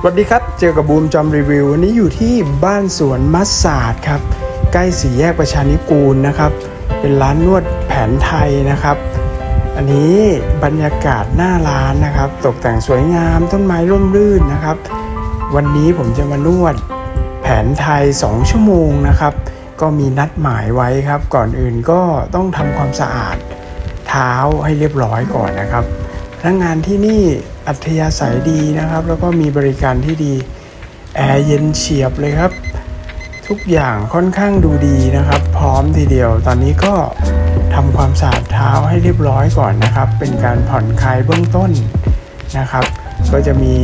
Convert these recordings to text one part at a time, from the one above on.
สวัสดีครับ เจอกับบูมจอมรีวิว วันนี้อยู่ที่บ้านสวนมัสสาดครับ ใกล้สี่แยกประชานิกูลนะครับ เป็นร้านนวดแผนไทยนะครับ อันนี้บรรยากาศหน้าร้านนะครับ ตกแต่งสวยงามต้นไม้ร่มรื่นนะครับ วันนี้ผมจะมานวดแผนไทย 2 ชั่วโมงนะครับ ก็มีนัดหมายไว้ครับ ก่อนอื่นก็ต้องทำความสะอาดเท้าให้เรียบร้อยก่อนนะครับ พนักงานที่นี่อัธยาศัยดีนะครับ แล้วก็มีบริการที่ดีแอร์เย็นเฉียบเลยครับ ทุกอย่างค่อนข้างดูดีนะครับ พร้อมทีเดียว ตอนนี้ก็ทำความสะอาดเท้าให้เรียบร้อยก่อนนะครับ เป็นการผ่อนคลายเบื้องต้นนะครับ ก็จะมี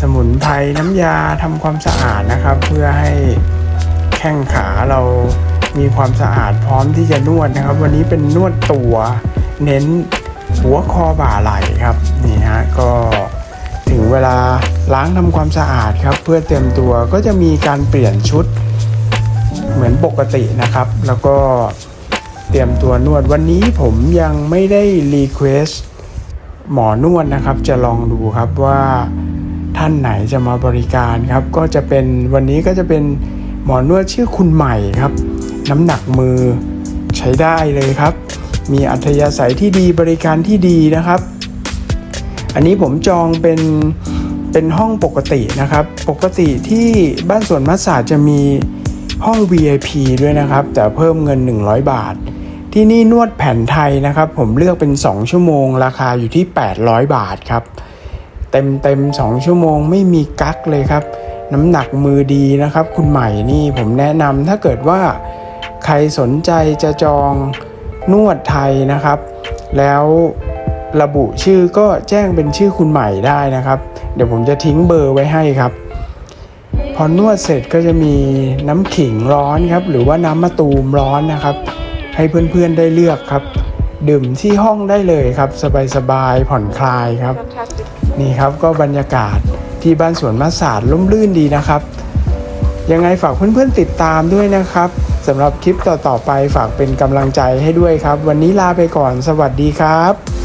สมุนไพรน้ำยาทำความสะอาดนะครับ เพื่อให้แข้งขาเรามีความสะอาดพร้อมที่จะนวดนะครับ วันนี้เป็นนวดตัว เน้น หัวคอบ่าไหล่ครับนี่ฮะก็ถึงเวลาล้างทำความสะอาดครับ เพื่อเตรียมตัวก็จะมีการเปลี่ยนชุดเหมือนปกตินะครับ แล้วก็เตรียมตัวนวดวันนี้ผมยังไม่ได้รีเควสหมอนวดนะครับ จะลองดูครับว่าท่านไหนจะมาบริการครับ ก็จะเป็นวันนี้ก็จะเป็นหมอนวดชื่อคุณใหม่ครับ น้ำหนักมือใช้ได้เลยครับ มีอัธยาศัยที่ดีบริการที่ดีนะครับ อันนี้ผมจองเป็นเป็นห้องปกตินะครับ ปกติที่บ้านสวนมัสสาจะมีห้อง VIP ด้วยนะครับ แต่เพิ่มเงิน 100 บาท ที่นี่นวดแผนไทยนะครับ ผมเลือกเป็น 2 ชั่วโมง ราคาอยู่ที่ 800 บาทครับ เต็มเต็ม2ชั่วโมงไม่มีกั๊กเลยครับ น้ำหนักมือดีนะครับ คุณใหม่นี่ผมแนะนำถ้าเกิดว่าใครสนใจจะจอง นวดไทยนะครับ แล้วระบุชื่อก็แจ้งเป็นชื่อคุณใหม่ได้นะครับ เดี๋ยวผมจะทิ้งเบอร์ไว้ให้ครับ พอนวดเสร็จก็จะมีน้ำขิงร้อนครับ หรือว่าน้ำมะตูมร้อนนะครับ ให้เพื่อนๆได้เลือกครับ ดื่มที่ห้องได้เลยครับ สบายๆผ่อนคลายครับ นี่ครับก็บรรยากาศที่บ้านสวนมัสาดร่มรื่นดีนะครับ ยังไงฝากเพื่อนๆติดตามด้วยนะครับ สำหรับคลิปต่อๆไปฝากเป็นกำลังใจให้ด้วยครับ วันนี้ลาไปก่อน สวัสดีครับ